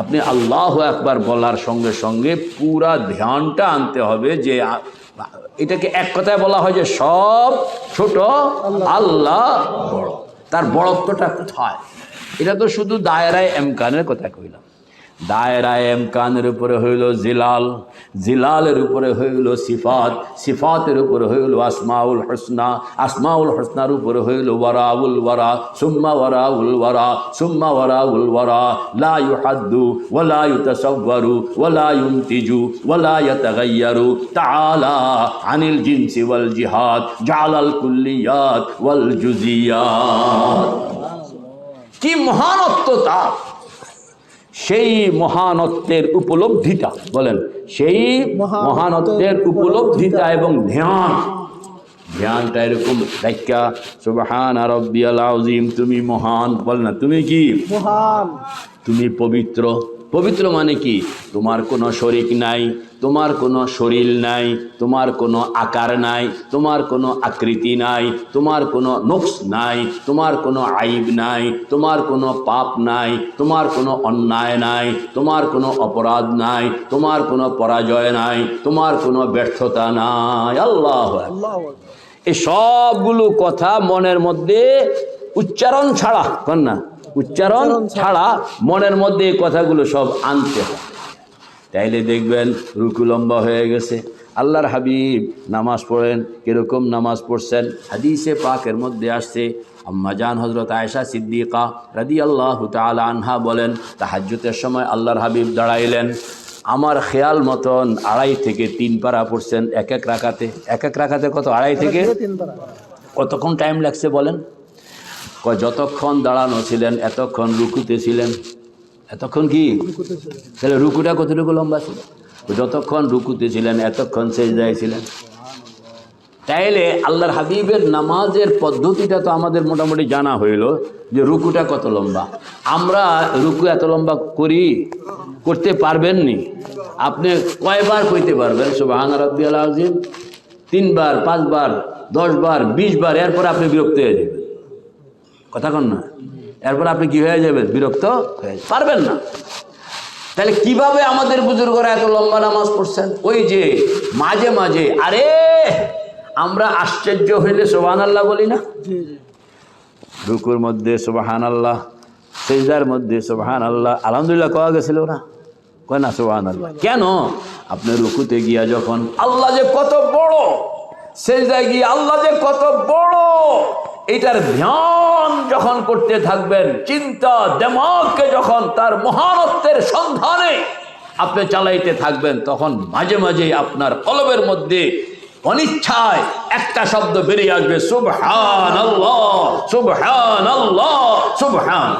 আপনি আল্লাহ একবার বলার সঙ্গে সঙ্গে পুরা ধ্যানটা আনতে হবে যে, এটাকে এক কথায় বলা হয় যে সব ছোট, আল্লাহ বড়। তার বড়ত্বটা কোথায়? এটা তো শুধু দায়রায় এমকানের কথা কইলাম। দায়রায় এমকানের উপরে হইল জিলাল, জিলালের উপরে হইল সিফাত, সিফাতের উপরে হইল আসমাউল হসনা, আসমাউল হসনার উপরে হইল ওয়ারাউল ওয়ারা, সুম্মা ওয়ারাউল ওয়ারা, সুম্মা ওয়ারাউল ওয়ারা, লা ইউহাদ্দু ওয়ালা ইউতাসাওয়ারু ওয়ালা ইউনতিজু ওয়ালা ইয়াতাগায়্যারু তাআলা আনিল জিনসি ওয়াল জিহাদ, জালাল কুল্লিয়াত ওয়াল জুজিয়াত। কি মহানত্ব তার সেই মহানত্বের উপলব্ধিটা বলেন সেই মহানত্বের উপলব্ধিটা এবং ধ্যান। ধ্যানটা এরকম ব্যাখ্যা সুবাহান আরবিয়াল তুমি মহান বল না তুমি কি? মহান। তুমি পবিত্র। পবিত্র মানে কি তোমার কোনো শরিক নাই তোমার কোনো শরীর নাই তোমার কোনো আকার নাই তোমার কোনো আকৃতি নাই তোমার কোনো নোকস নাই তোমার কোনো আইব নাই তোমার কোনো পাপ নাই তোমার কোনো অন্যায় নাই তোমার কোনো অপরাধ নাই তোমার কোনো পরাজয় নাই তোমার কোনো ব্যর্থতা নাই আল্লাহ আল্লাহ এই সবগুলো কথা মনের মধ্যে উচ্চারণ ছাড়া কন না উচ্চারণ ছাড়া মনের মধ্যে এই কথাগুলো সব আনতে হয়। তাইলে দেখবেন রুকু লম্বা হয়ে গেছে। আল্লাহর হাবিব নামাজ পড়েন কীরকম নামাজ পড়ছেন হাদিসে পাকের মধ্যে আসছে আম্মা জান হজরত আয়েশা সিদ্দিকা রাদি আল্লাহ তালা আনহা বলেন তাহাজ্জুতের সময় আল্লাহর হাবিব দাঁড়াইলেন। আমার খেয়াল মতন আড়াই থেকে তিন পারা পড়ছেন এক এক রাখাতে এক এক রাখাতে কত? আড়াই থেকে? তিন কতক্ষণ টাইম লাগছে বলেন? কয়, যতক্ষণ দাঁড়ানো ছিলেন, এতক্ষণ রুকুতে ছিলেন। এতক্ষণ কি? তাহলে রুকুটা কতটুকু লম্বা ছিল? যতক্ষণ রুকুতে ছিলেন, এতক্ষণ সেজদায় ছিলেন। তাইলে আল্লাহর হাবিবের নামাজের পদ্ধতিটা তো আমাদের মোটামুটি জানা হইল যে রুকুটা কত লম্বা। আমরা রুকু এত লম্বা করি, করতে পারবেন নি। আপনি কয়বার কইতে পারবেন, সুবাহান রব্বি আল আজিম তিনবার, পাঁচবার, দশবার বিশ বার এরপর আপনি বিরক্ত হয়ে যাবেন। কথা কন না। এরপর আপনি কি হয়ে যাবেন? বিরক্ত হয়ে পারবেন না। তাহলে কীভাবে আমাদের বুজুর্গরা এত লম্বা নামাজ পড়ছেন? ওই যে মাঝে মাঝে আরে আমরা আশ্চর্য হইলে সোবাহান আল্লাহ বলি না? রুকুর মধ্যে সোবাহান আল্লাহ সেজদার মধ্যে সোবাহান আল্লাহ আলহামদুলিল্লাহ কওয়া গেছিল না? কয় না সোবাহান আল্লাহ কেন? আপনি রুকুতে গিয়া যখন আল্লাহ যে কত বড় সেজদায় গিয়ে আল্লাহ যে কত বড় এটার ধ্যান যখন করতে থাকবেন, চিন্তা দেমাগকে যখন তার মহানত্বের সন্ধানে আপনি চালাইতে থাকবেন, তখন মাঝে মাঝে আপনার কলবের মধ্যে অনিচ্ছায় একটা শব্দ বেরিয়ে আসবে সুবহান আল্লাহ সুবহান আল্লাহ সুবহান